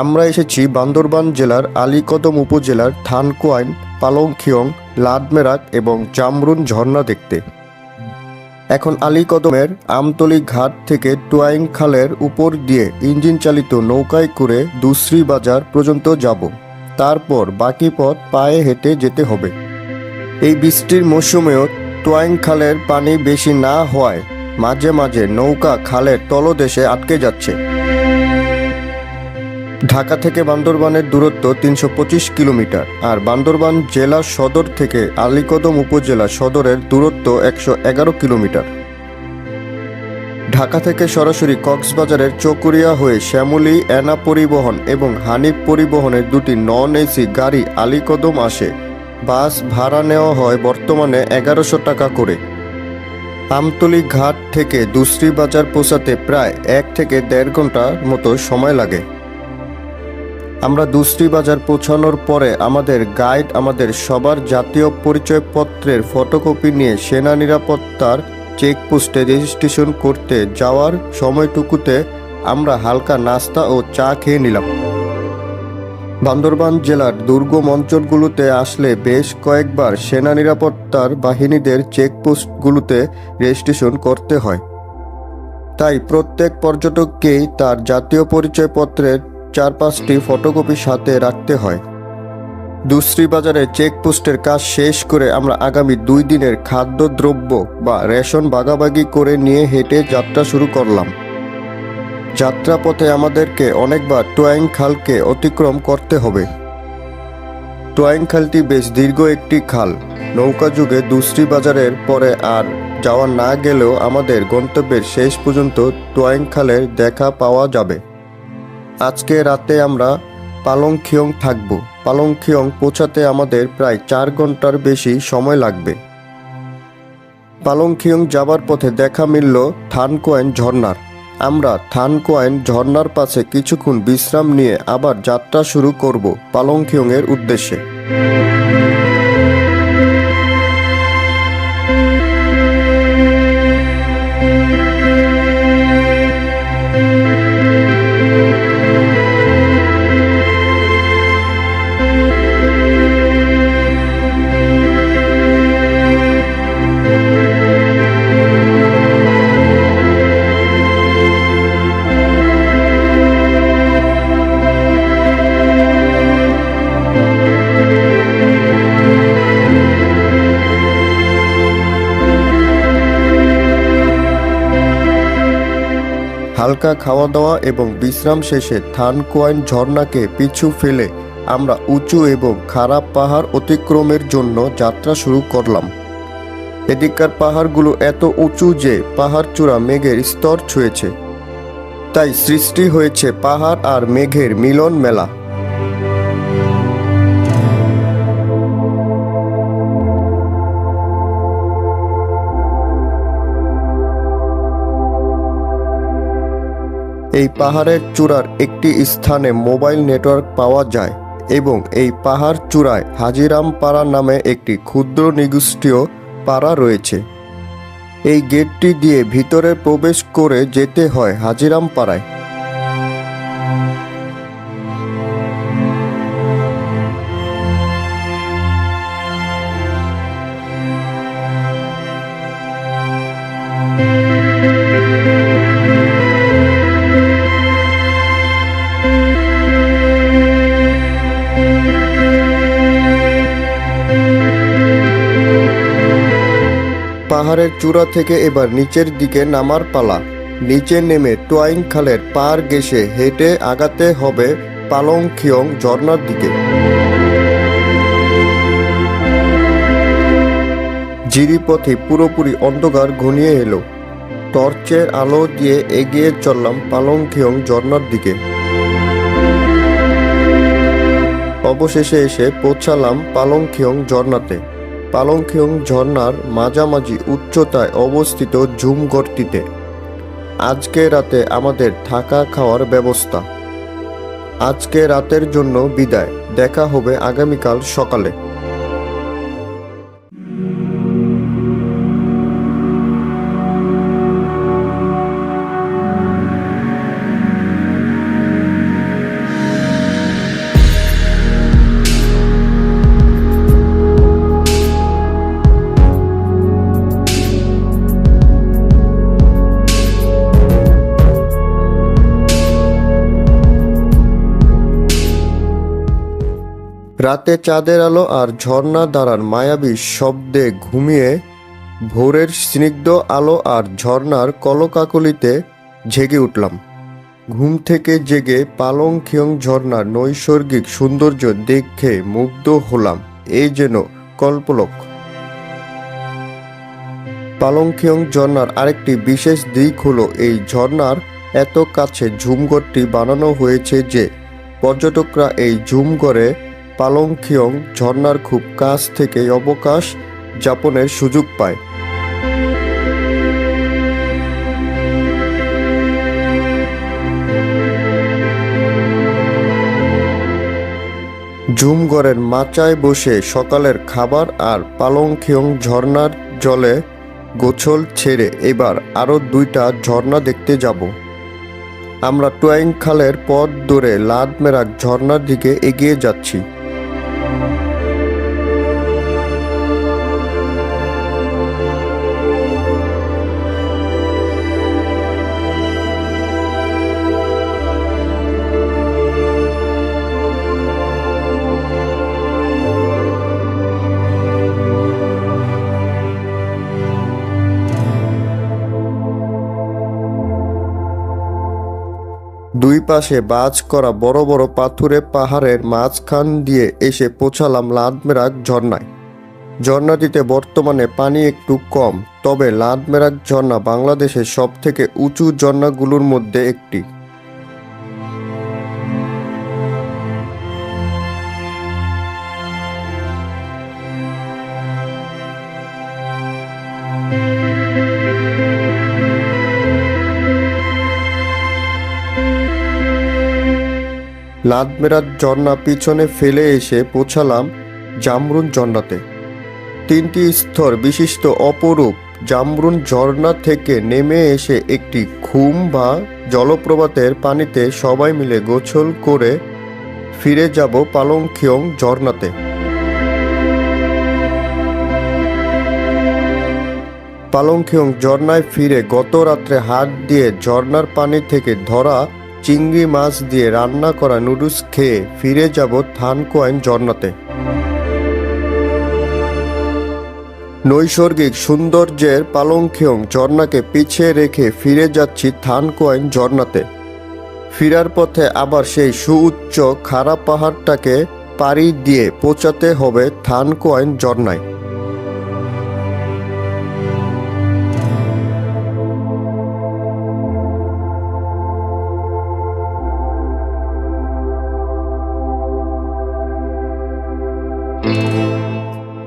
আমরা এসেছি বান্দরবান জেলার আলীকদম উপজেলার থানকোয়াইন, পালংখিয়ং, লাদমেরাক এবং জামরুন ঝর্ণা দেখতে। এখন আলীকদমের আমতলি ঘাট থেকে টুয়াইং খালের উপর দিয়ে ইঞ্জিন চালিত নৌকায় করে দুশ্রী বাজার পর্যন্ত যাব। তারপর বাকি পথ পায়ে হেঁটে যেতে হবে। এই বৃষ্টির মৌসুমেও টুয়াইং খালের পানি বেশি না হওয়ায় মাঝে মাঝে নৌকা খালের তলদেশে আটকে যাচ্ছে। ঢাকা থেকে বান্দরবানের দূরত্ব তিনশো পঁচিশ কিলোমিটার আর বান্দরবান জেলা সদর থেকে আলীকদম উপজেলা সদরের দূরত্ব একশো এগারো কিলোমিটার। ঢাকা থেকে সরাসরি কক্সবাজারের চকুরিয়া হয়ে শ্যামলী, এনা পরিবহন এবং হানিফ পরিবহনের দুটি নন এসি গাড়ি আলীকদম আসে। বাস ভাড়া নেওয়া হয় বর্তমানে এগারোশো টাকা করে। আমতলি ঘাট থেকে দুশ্রী বাজার পৌঁছাতে প্রায় এক থেকে দেড় ঘণ্টার মতো সময় লাগে। আমরা দুশ্রী বাজার পৌঁছানোর পরে আমাদের গাইড আমাদের সবার জাতীয় পরিচয়পত্রের ফটোকপি নিয়ে সেনা নিরাপত্তার চেকপোস্টে রেজিস্ট্রেশন করতে যাওয়ার সময়টুকুতে আমরা হালকা নাস্তা ও চা খেয়ে নিলাম। বান্দরবান জেলার দুর্গম অঞ্চলগুলোতে আসলে বেশ কয়েকবার সেনা নিরাপত্তার বাহিনীদের চেকপোস্টগুলোতে রেজিস্ট্রেশন করতে হয়। তাই প্রত্যেক পর্যটককেই তার জাতীয় পরিচয়পত্রের চার পাঁচটি ফটোকপি সাথে রাখতে হয়। দুশ্রী বাজারে চেকপোস্টের কাজ শেষ করে আমরা আগামী দুই দিনের খাদ্যদ্রব্য বা রেশন ভাগাভাগি করে নিয়ে হেঁটে যাত্রা শুরু করলাম। যাত্রাপথে আমাদেরকে অনেকবার টোয়াইং খালকে অতিক্রম করতে হবে। টোয়াইং খালটি বেশ দীর্ঘ একটি খাল। নৌকা যুগে দুশ্রী বাজারের পরে আর যাওয়া না গেলেও আমাদের গন্তব্যের শেষ পর্যন্ত টোয়াইং খালের দেখা পাওয়া যাবে। আজকে রাতে আমরা পালংখিয়ং থাকব। পালংখিয়ং পৌঁছাতে আমাদের প্রায় চার ঘণ্টার বেশি সময় লাগবে। পালংখিয়ং যাবার পথে দেখা মিলল থানকোয়েন ঝর্নার আমরা থানকোয়েন ঝর্নার পাশে কিছুক্ষণ বিশ্রাম নিয়ে আবার যাত্রা শুরু করব পালংখিয়ংয়ের উদ্দেশ্যে। হালকা খাওয়া দাওয়া এবং বিশ্রাম শেষে থানকোয়াইন ঝর্ণাকে পিছু ফেলে আমরা উঁচু এবং খারাপ পাহাড় অতিক্রমের জন্য যাত্রা শুরু করলাম। এদিককার পাহাড়গুলো এত উঁচু যে পাহাড় চূড়া মেঘের স্তর ছুঁয়েছে। তাই সৃষ্টি হয়েছে পাহাড় আর মেঘের মিলন মেলা এই পাহাড়ের চূড়ার একটি স্থানে মোবাইল নেটওয়ার্ক পাওয়া যায় এবং এই পাহাড় চূড়ায় হাজিরাম পাড়া নামে একটি ক্ষুদ্র নিগোষ্ঠীয় পাড়া রয়েছে। এই গেটটি দিয়ে ভিতরে প্রবেশ করে যেতে হয় হাজিরাম পাহাড়ের চূড়া থেকে এবার নিচের দিকে নামার পালা। নিচে নেমে টোয়াইং খালের পার গেসে হেঁটে আগাতে হবে পালংখিয়ং ঝর্ণার দিকে। জিরিপথে পুরোপুরি অন্ধকার ঘনিয়ে এলো। টর্চের আলো দিয়ে এগিয়ে চললাম পালংখিয়ং ঝর্ণার দিকে। অবশেষে এসে পৌঁছালাম পালংখিয়ং ঝর্ণাতে। পালংখিয়ং ঝর্ণার মাঝামাঝি উচ্চতায় অবস্থিত ঝুমঘরটিতে। আজকে রাতে আমাদের থাকা খাওয়ার ব্যবস্থা। আজকে রাতের জন্য বিদায়। দেখা হবে আগামীকাল সকালে। রাতে চাঁদের আলো আর ঝর্ণা দ্বারার মায়াবী শব্দে ঘুমিয়ে ভোরের স্নিগ্ধ আলো আর ঝর্ণার কলকাকলিতে জেগে উঠলাম। ঘুম থেকে জেগে পালং খিয়ং ঝর্ণার নৈসর্গিক সৌন্দর্য দেখে মুগ্ধ হলাম। এই যেন কল্পলক। পালংখিয়ং ঝর্ণার আরেকটি বিশেষ দিক হলো এই ঝর্ণার এত কাছে ঝুমঘরটি বানানো হয়েছে যে পর্যটকরা এই ঝুমঘরে পালংখিয়ং ঝর্ণার খুব কাছ থেকে অবকাশ যাপনের সুযোগ পায়। ঝুমঘরের মাচায় বসে সকালের খাবার আর পালংখিয়ং ঝর্ণার জলে গোছল ছেড়ে এবার আরও দুইটা ঝর্ণা দেখতে যাব। আমরা টুয়াইং খালের পথ ধরে লাদ মেরাক ঝর্ণার দিকে এগিয়ে যাচ্ছি। দুই পাশে বাজ করা বড় বড় পাথুরে পাহাড়ের মাঝখান দিয়ে এসে পৌঁছালাম লাদমেরাক ঝর্ণায়। ঝর্ণাটিতে বর্তমানে পানি একটু কম, তবে লাদমেরাক ঝর্ণা বাংলাদেশের সব থেকে উঁচু ঝর্ণাগুলোর মধ্যে একটি। লাদমেরাত ঝর্ণা পিছনে ফেলে এসে পৌঁছালাম জামরুন ঝর্ণাতে। তিনটি স্তর বিশিষ্ট অপরূপ জামরুন ঝর্ণা থেকে নেমে এসে একটি ঘুম বা জলপ্রপাতের পানিতে সবাই মিলে গোছল করে ফিরে যাব পালংখিয়ং ঝর্ণাতে। পালংখিয়ং ঝর্ণায় ফিরে গত রাত্রে হাত দিয়ে ঝর্ণার পানি থেকে ধরা চিংড়ি মাছ দিয়ে রান্না করা নুডলস খেয়ে ফিরে যাব থানকোয়াইন ঝর্ণাতে। নৈসর্গিক সৌন্দর্যের পালংখিয়ং ঝর্ণাকে পিছিয়ে রেখে ফিরে যাচ্ছি থানকোয়াইন ঝর্ণাতে। ফিরার পথে আবার সেই সুউচ্চ খাড়া পাহাড়টাকে পাড়ি দিয়ে পৌঁছাতে হবে থানকোয়াইন ঝর্ণায়।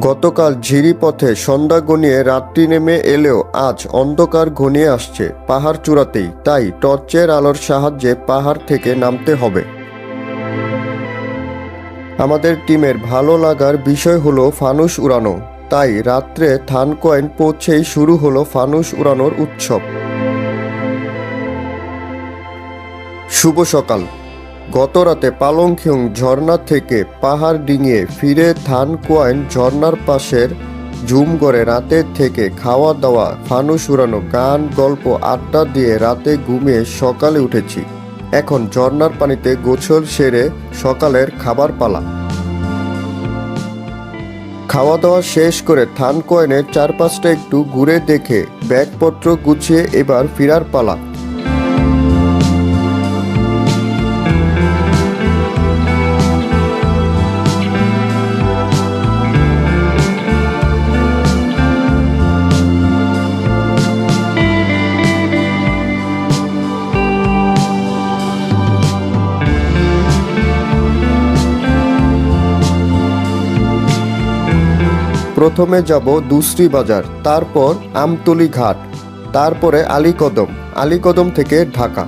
গতকাল ঝিরিপথে সন্ধ্যা গনিয়ে রাত্রি নেমে এলেও আজ অন্ধকার ঘনিয়ে আসছে পাহাড় চূড়াতেই, তাই টর্চের আলোর সাহায্যে পাহাড় থেকে নামতে হবে। আমাদের টিমের ভালো লাগার বিষয় হলো ফানুস উড়ানো, তাই রাত্রে থানকয়েন পৌঁছেই শুরু হলো ফানুস উড়ানোর উৎসব। শুভ সকাল। গতরাতে পালংখিং ঝর্ণা থেকে পাহাড় ডিঙিয়ে ফিরে থান কোয়াইন ঝর্ণার পাশের ঝুমঘরে রাতে থেকে খাওয়া দাওয়া ফানুস উড়ানো গান, গল্প, আড্ডা দিয়ে রাতে ঘুমিয়ে সকালে উঠেছি। এখন ঝর্ণার পানিতে গোছল সেরে সকালের খাবার পালা। খাওয়া দাওয়া শেষ করে থান কয়েনের চারপাশটা একটু ঘুরে দেখে ব্যাগপত্র গুছিয়ে এবার ফিরার পালা। প্রথমে যাব দুশ্রী বাজার তারপর আমতলি ঘাট তারপরে আলীকদম আলীকদম থেকে ঢাকা।